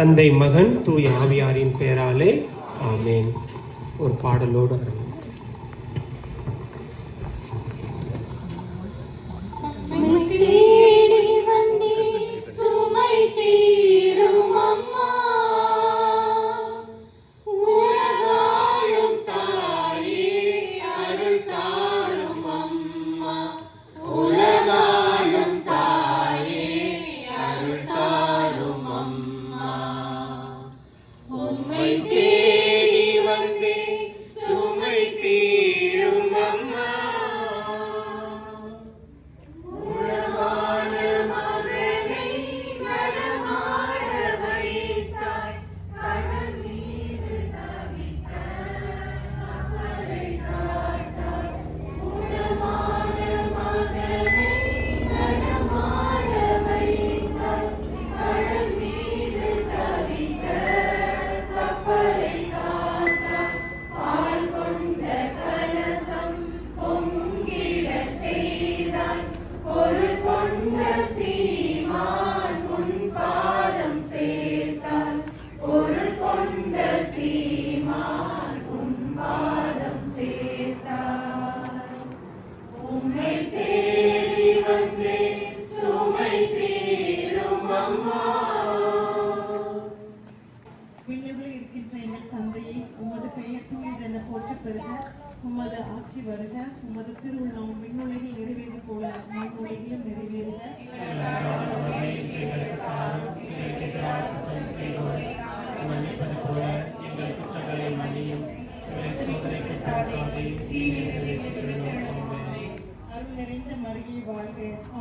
தந்தை மகன் தூய ஆவியாரின் பெயராலே ஆமேன். ஒரு பாடலோடு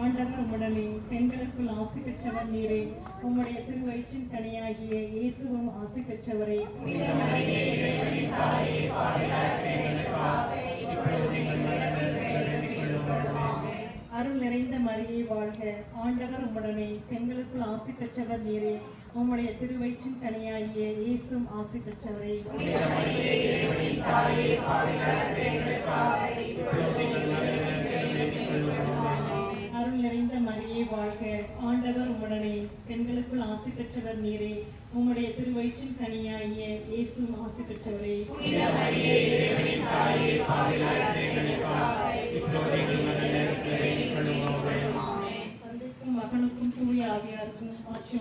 ஆண்டவர் உடனே பெண்களுக்குள் ஆசை பெற்றவர் நீரே. உம்முடைய திருவயிற்றின் கனியாகிய இயேசுவும் ஆசை பெற்றவரே. அருள் நிறைந்த மரியை வாழ்க. ஆண்டவர் உம்முடனே பெண்களுக்குள் ஆசை பெற்றவர் நீரே. உம்முடைய திருவயிற்றின் தனியாகிய இயேசும் ஆசை பெற்றவரே. அருள் நிறைந்த மரியே வாழ்க. ஆண்டவர் உம்முடனே. பெண்களுக்குள் ஆசி பெற்றவர் நீரே. உம்முடைய திருவயிற்றின் கனியாகிய இயேசுவும் ஆசி பெற்றவரே. தந்தைக்கும் மகனுக்கும் தூய ஆவியாருக்கும் ஆட்சி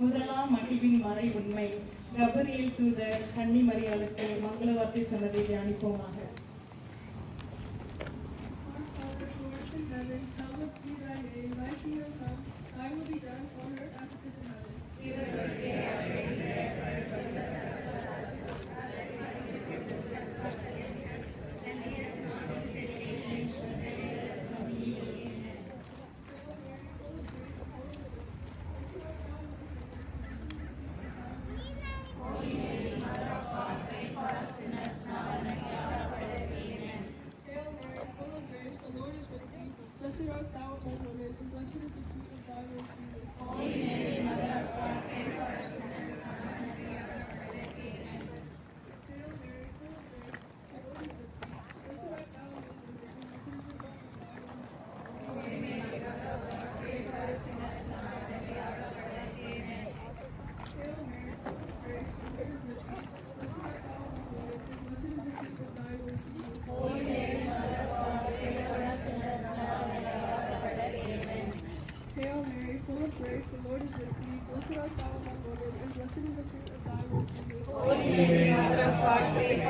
முதலாம் மகிழ்வின் மறை உண்மை. கபரியல் தூதர் கன்னி மரியாளுக்கு மங்கள வார்த்தை சொன்னதை தியானிப்போமாக. I will be done.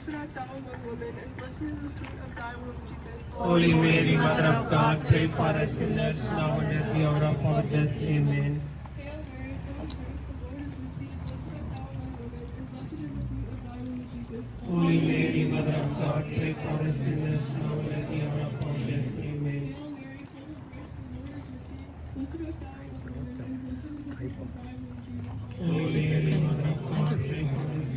Blessed art thou among women, and blessed is the fruit of thy womb, Jesus. Holy Mary, Mother of God, pray for us sinners now and at the hour of our death. Amen. Hail Mary, full of grace, the Lord is with thee. Blessed art thou among women, and blessed is the fruit of thy womb, Jesus. Holy Mary, Mother of God, pray for us sinners now and at the hour of our death. Amen. Hail Mary, full of grace, the Lord is with thee. Blessed art thou among women, and blessed is the fruit of thy womb, Jesus. Holy Mary, Mother of God, pray for us.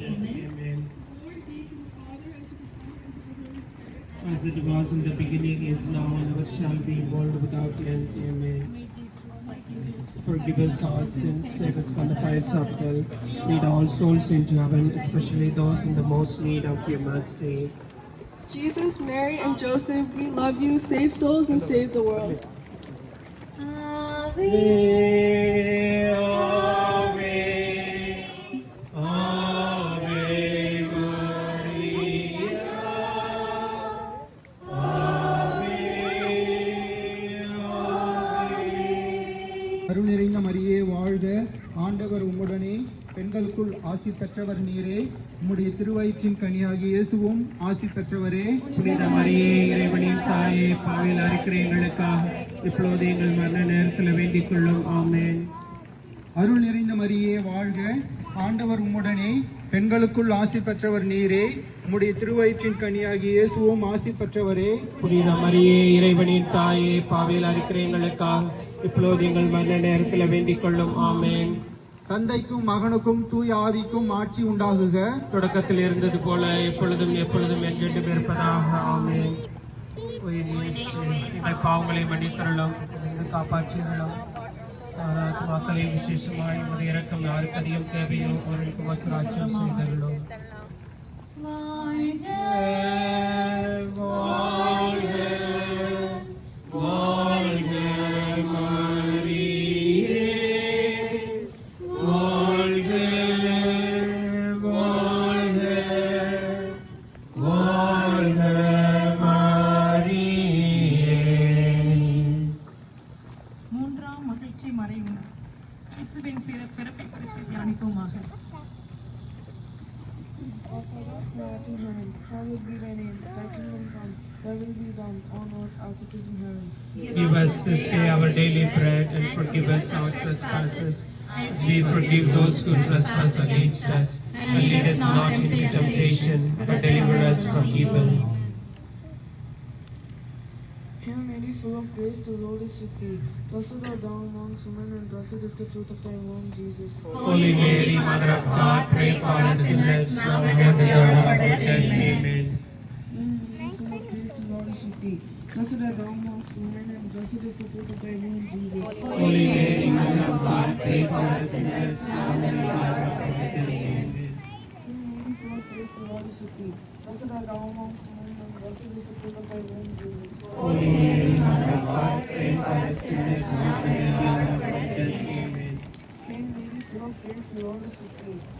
Amen. Glory be to the Father, and to the Son, and to the Holy Spirit. As it was in the beginning, is now, and ever shall be, world without end. Amen. Forgive us our sins, save us from the fires of hell. Lead all souls into heaven, especially those in the most need of your mercy. Jesus, Mary, and Joseph, we love you. Save souls and save the world. Ave, ஆண்டவர் உம்முடனே பெண்களுக்குள் ஆசி பெற்றவர் நீரே. உம்முடைய திருவயிற்றின் கனியாகிய இயேசுவும் ஆசி பெற்றவரே. புனித மரியே இறைவனின் தாயே பாவில் அறுக்கிற எங்களுக்காக இப்பொழுது எங்கள் மரண நேரத்தில் வேண்டிக் கொள்ளும். ஆமென். அருள் நிறைந்த மரியே வாழ்க. ஆண்டவர் உம்முடனே பெண்களுக்குள் ஆசி பெற்றவர் நீரே. உம்முடைய திருவயிற்றின் கனியாகிய இயேசுவும் ஆசி பெற்றவரே. புனித மரியே இறைவனின் தாயே பாவில் அறுக்கிற எங்களுக்காக இப்பொழுது எங்கள் மரண நேரத்தில் வேண்டிக் கொள்ளும். ஆமென். தந்தைக்கும் மகனுக்கும் தூய ஆவிக்கும் ஆட்சி உண்டாகுக. தொடக்கத்தில் இருந்தது போல எப்பொழுதும் எப்பொழுதும் என்றென்றும் இருப்பதாக இயேசு, எங்கள் பாவங்களை மன்னித்தருளும். இருந்து காப்பாற்றியுள்ளோம் மக்களை விசேஷமாய் உமது இறக்கம் யாருக்கு அதிகம் தேவையோ அவர்களுக்கு வசராட்சியம் செய்தருளும். வாழ்க வாழ்க. Forgive us our trespasses as we forgive those who trespass against us. And lead us not into temptation, but deliver us from evil. Hail Mary, full of grace, the Lord is with thee. Blessed art thou amongst women, and blessed is the fruit of thy womb, Jesus. Holy Mary, Mother of God, pray for us sinners now and at the hour of our death. Amen. Hail Mary, full of grace, the Lord is with thee. Blessed art thou amongst women, and blessed is the fruit of thy womb, Jesus. Holy Mary, Mother of God, pray for us sinners now and at the hour of our death. Amen. Hail Mary, full of grace, the Lord is with thee. Blessed art thou amongst women, and blessed is the fruit of thy womb, Jesus. Holy Mary, Mother of God, pray for us sinners now and at the hour of our death. Amen. Hail Mary, full of grace, the Lord is with thee.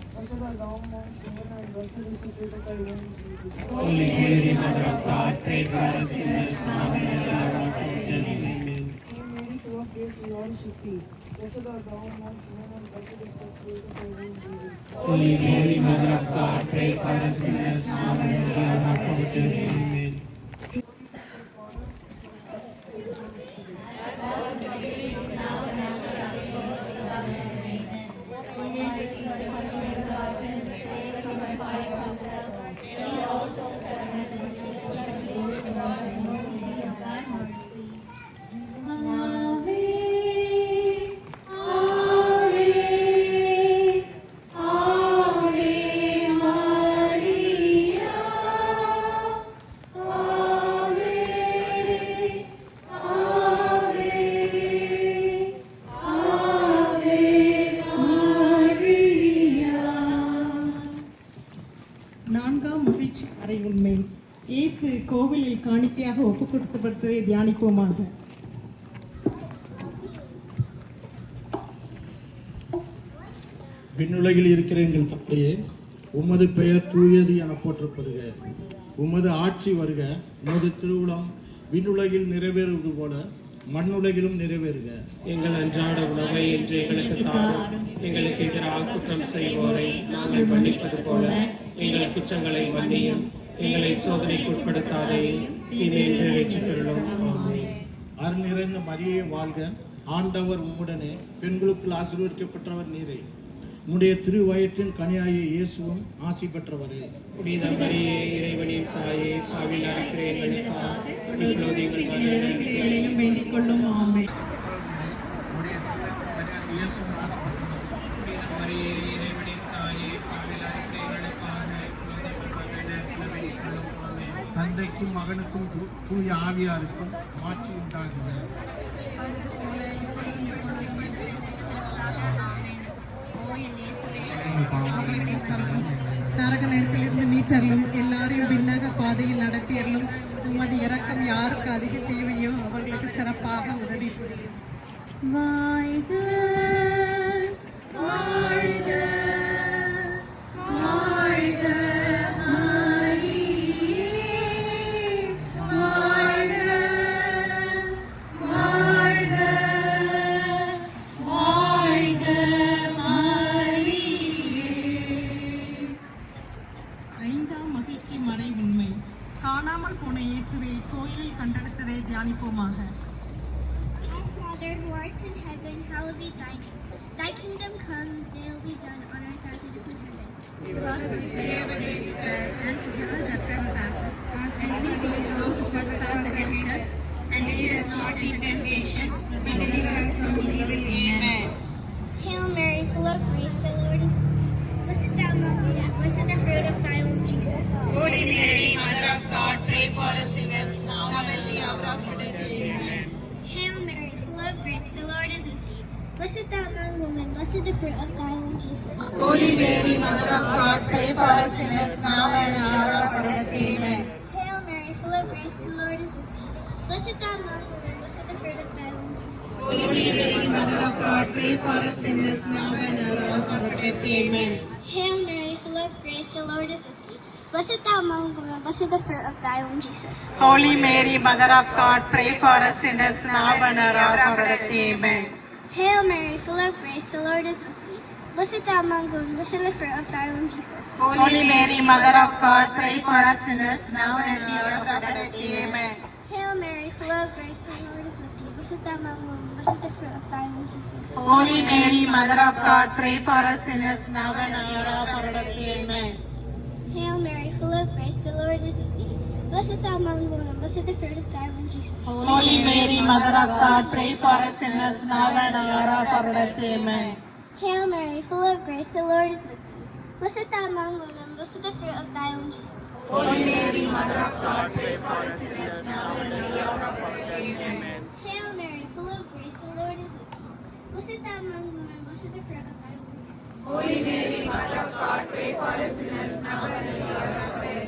Holy Mary, Mother of God, pray for us sinners now and at the hour of our death. Amen. Holy Mary, Mother of God, pray for us sinners now and at the hour of our death. Amen. கோவிலில் காணிக்கையாக ஒப்புக் கொடுக்கப்பட்டதை தியானிப்போமாக. விண்ணுலகில் இருக்கிற எங்கள் தந்தையே உமது பெயர் தூயது என போற்றப்படுக. உமது ஆட்சி வருக உமது திருவிழம் விண்ணுலகில் நிறைவேறுவது போல மண்ணுலகிலும் நிறைவேறுக. எங்கள் அன்றாட உணவை இன்று எங்களுக்கு தாரும். எங்களுக்கு எதிராக குற்றம் செய்வோரை நாங்கள் மன்னிப்பது போல. எங்கள் குற்றங்களை மன்னியும். எங்களை சோதனைக்கு உட்படுத்தாதையும் தீமையின்றி வெற்றித்தருளும் ஆமென். அருள் நிறைந்த மரியே வாழ்க. ஆண்டவர் உம்முடனே பெண்களுக்குள் ஆசீர்வதிக்கப்பட்டவர் நீரே. உம்முடைய திருவயிற்றின் கனியாகிய இயேசுவும் ஆசி பெற்றவரே. புனித மரியே இறைவனின் தாயே பாவில் இருக்கிற எங்களுக்காக இப்பொழுது எங்கள் மரண வேளையிலும் வேண்டிக் கொள்ளும் ஆமே புனித மரியே இறைவனின் தாயே பாவில் இருக்கிற எங்களுக்காக இப்பொழுது எங்கள் மரண நேரத்தில் வேண்டிக் கொள்ளும் ஆமென். தந்தைக்கும் மகனுக்கும் தூய ஆவியாருக்கும் ஆட்சி உண்டாகுக. நரக நேரத்திலிருந்து மீட்டர்களும் எல்லாரையும் விண்ணக பாதையில் நடத்தியர்களும் உமது இரக்கம் யாருக்கு அதிக தேவையோ அவர்களுக்கு சிறப்பாக உதவி புரியும். வாழ்க Blessed thou among women, blessed the fruit of thy womb, Jesus. Holy Mary, Mother of God, pray for us sinners, now and at the hour of our death. Amen. Hail Mary, full of grace, the Lord is with thee. Blessed thou among women, blessed the fruit of thy womb, Jesus. Holy Mary, Mother of God, pray for us sinners, now and at the hour of our death. Amen. Hail Mary, full of grace, the Lord is with thee. Blessed thou among women, blessed the fruit of thy womb, Jesus. Holy Mary, Mother of God, pray for us sinners now and at our hour of our death. Amen. Hail Mary, full of grace, the Lord is with thee. Blessed thou among women, blessed the fruit of thy womb, Jesus. Holy Mary, Mother of God, pray for us sinners, now and at the hour of our death. Amen. Hail Mary, full of grace, the Lord is with thee. Blessed thou among women, blessed the fruit of thy womb, Jesus. Holy Mary, Mother of God, pray for us sinners, now and at the hour of our death. Amen. Hail Mary, full of grace, the Lord is with thee. Blessed thou among women, blessed the fruit of thy womb, Jesus. Holy Mary, Mother of God, pray for us sinners now and at the hour of our death. Amen. Hail Mary, full of grace, the Lord is with thee. Blessed thou among women, blessed the fruit of thy womb, Jesus. Holy Mary, Mother of God, pray for us sinners, now and at the hour of our death. Amen. Hail Mary, full of grace, the Lord is with thee. Blessed thou among women, blessed the fruit of thy womb, Jesus. Holy Mary, Mother of God, pray for us sinners, now and at the hour of our death.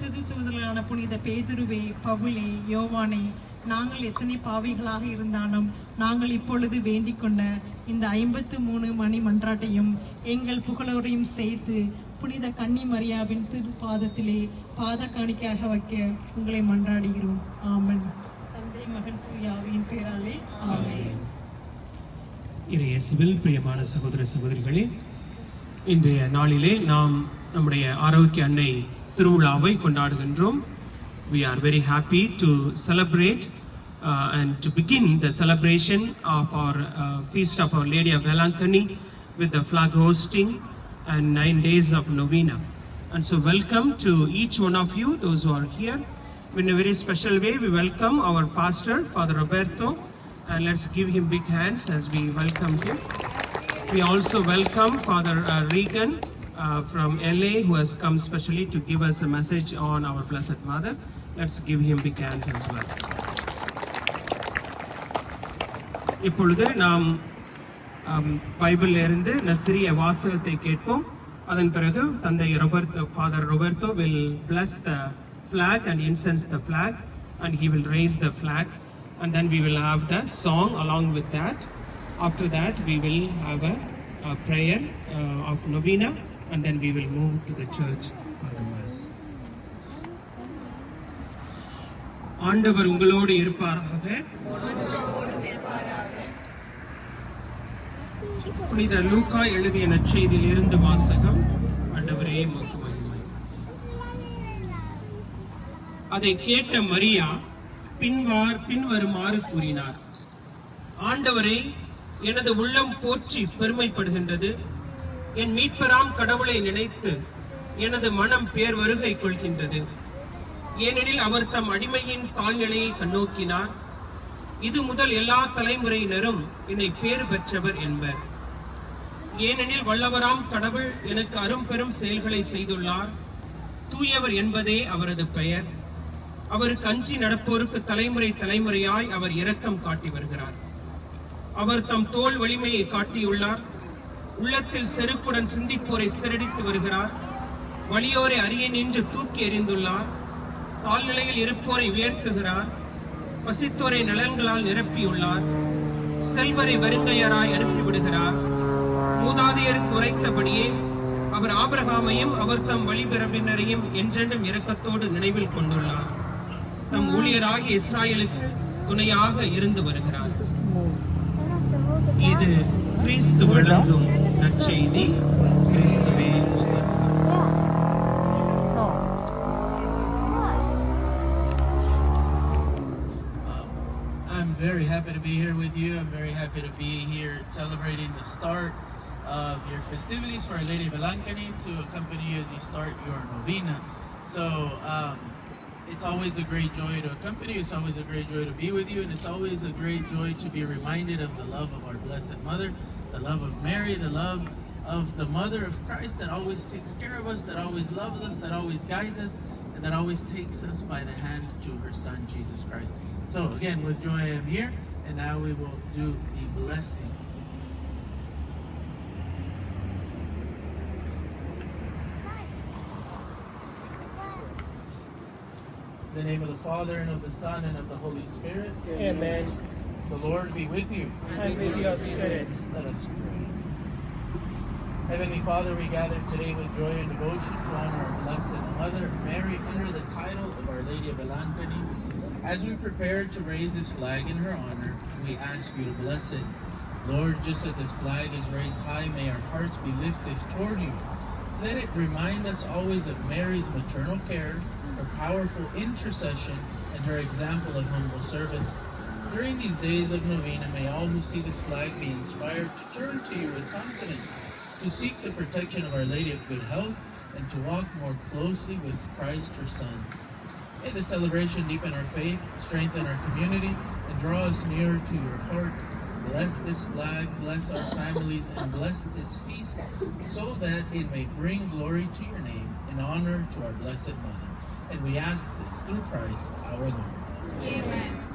துது தூதர்களான புனித பேதுருவே பவுளே யோவானே நாங்கள் எத்தனை பாவிகளாக இருந்தாலும் நாங்கள் இப்பொழுது வேண்டிக் கொண்ட இந்த ஐம்பத்து மூணு மணி மன்றாட்டையும் எங்கள் புகழோரையும் சேர்த்து புனித கன்னி மரியாவின் திருப்பாதத்திலே பாத காணிக்கையாக வைக்க உங்களை மன்றாடுகிறோம். ஆமன். தந்தை மகன் தூயாவின் பேராலே இறைய இறையேசுவில் பிரியமான சகோதர சகோதரிகளே இன்றைய நாளிலே நாம் நம்முடைய ஆரோக்கிய அன்னை திருவிழாவை கொண்டாடுகின்றோம் we are very happy to celebrate uh, and to begin the celebration of our uh, feast of our lady of Velankani with the flag hosting and nine days of novena and so welcome to each one of you those who are here in a very special way we welcome our pastor father roberto and let's give him big hands as we welcome him. We also welcome Father uh, Regan uh, from LA who has come specially to give us a message on our Blessed Mother. Let's give him big hands as well. இப்பொழுது நாம் பைபிளிலிருந்து நசிரிய வாசகத்தை கேட்போம் அதன் பிறகு தந்தை Roberto father Roberto will bless the flag and incense the flag and he will raise the flag and then we will have the song along with that after that we will have a prayer of novena and then we will move to the church for the mass. ஆண்டவர் உங்களோடு இருப்பாராக? புனித லூக்கா எழுதிய நற்செய்தியில் இருந்து வாசகம் ஆண்டவரே மகிமை. அதை கேட்ட மரியா பின்வார் பின்வருமாறு கூறினார். ஆண்டவரை எனது உள்ளம் போற்றி பெருமைப்படுகின்றது. என் மீட்பராம் கடவுளை நினைத்து எனது மனம் பேர் வருகை கொள்கின்றது. ஏனெனில் அவர் தம் அடிமையின் கால்நிலையை கண்ணோக்கினார். இது முதல் எல்லா தலைமுறையினரும் என்னை பேறு பெற்றவர் என்பர். ஏனெனில் வல்லவராம் கடவுள் எனக்கு அரும்பெரும் செயல்களை செய்துள்ளார். தூயவர் என்பதே அவரது பெயர். அவருக்கு அஞ்சி நடப்போருக்கு தலைமுறை தலைமுறையாய் அவர் இரக்கம் காட்டி வருகிறார். அவர் தம் தோல் வலிமையை காட்டியுள்ளார். உள்ளத்தில் செருக்குடன் சிந்திப்போரை சிதறடித்து வருகிறார். வலியோரை அரிய நின்று தூக்கி எறிந்துள்ளார். தாழ்நிலையில் இருப்போரை உயர்த்துகிறார் பசித்தோரை நலன்களால் நிரப்பியுள்ளார். செல்வரை வருங்கையராய் அனுப்பிவிடுகிறார் மூதாதையருக்கு உரைத்தபடியே அவர் ஆபிரகாமையும் அவர் தம் வழிபிறப்பினரையும் என்றென்றும் இரக்கத்தோடு நினைவில் கொண்டுள்ளார். தம் ஊழியராகிய இஸ்ராயலுக்கு துணையாக இருந்து வருகிறார். இது கிறிஸ்து வழங்கும் நற்செய்தி கிறிஸ்துவே உமக்கு I'm very happy to be here with you. I'm very happy to be here celebrating the start of your festivities for Our Lady of Belancani to accompany you as you start your novena. So um, it's always a great joy to accompany you. It's always a great joy to be with you. And it's always a great joy to be reminded of the love of our Blessed Mother, the love of Mary, the love of the Mother of Christ that always takes care of us, that always loves us, that always guides us, and that always takes us by the hand to her Son, Jesus Christ. So again, with joy I am here, and now we will do the blessing. In the name of the Father, and of the Son, and of the Holy Spirit. Amen. The Lord be with you. And with your spirit. Let us pray. Heavenly Father, we gather today with joy and devotion to honor our Blessed Mother Mary under the title of Our Lady of Elancani. As we prepare to raise this flag in her honor, we ask you to bless it. Lord, just as this flag is raised high, may our hearts be lifted toward you. Let it remind us always of Mary's maternal care, her powerful intercession, and her example of humble service. During these days of novena, may all who see this flag be inspired to turn to you with confidence, to seek the protection of Our Lady of Good Health, and to walk more closely with Christ, her Son. May the celebration deepen our faith, strengthen our community, and draw us nearer to your heart. Bless this flag, bless our families, and bless this feast, so that it may bring glory to your name and honor to our Blessed Mother. And we ask this through Christ our Lord. Amen.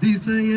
திசைய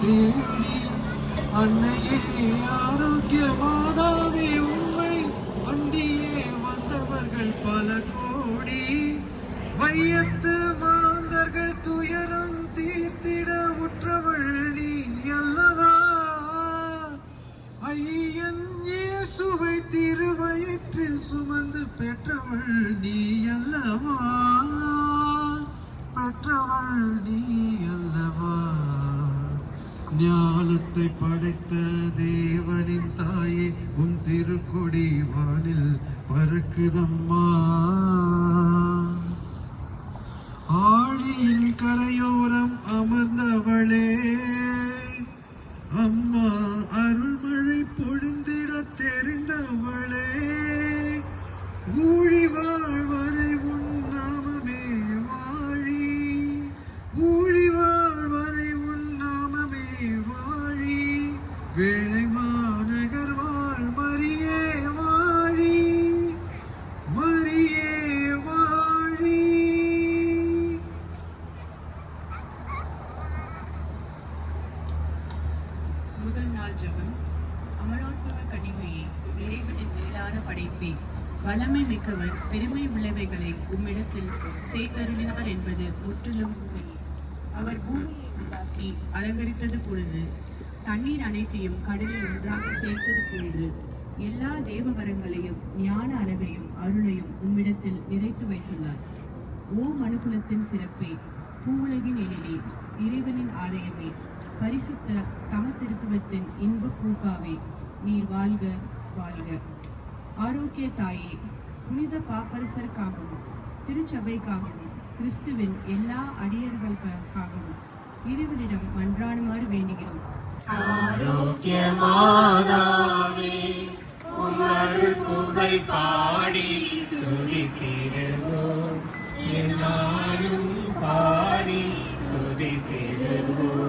தேடி அன்னையே ஆரோக்கியமா உம்மிடத்தில் என்பது முற்றிலும் உண்மை. அவர் பூமியை உண்டாக்கி அலங்கரித்தது பொழுது தண்ணீர் அனைத்தையும் கடலில் ஒன்றாக சேர்த்தது பொழுது எல்லா தேவவரங்களையும் ஞான அழகையும் அருளையும் உம்மிடத்தில் நிறைத்து வைத்துள்ளார். ஓ மனுகுலத்தின் சிறப்பே பூவுலகின் எழிலே இறைவனின் ஆலயமே பரிசுத்த தமத்திருத்துவத்தின் இன்ப பூக்காவே நீர் வாழ்க வாழ்க. ஆரோக்கிய தாயே புனித பாப்பரசருக்காகவும் திருச்சபைக்காகவும் கிறிஸ்துவின் எல்லா அடியர்களுக்காகவும் இறைவனிடம் மன்றாடுமாறு வேண்டுகிறோம். ஆரோக்கியமாதாவே உமது புகழ் பாடி ஸ்துதித்திடுவோம் எல்லாரும் பாடி ஸ்துதித்திடுவோம்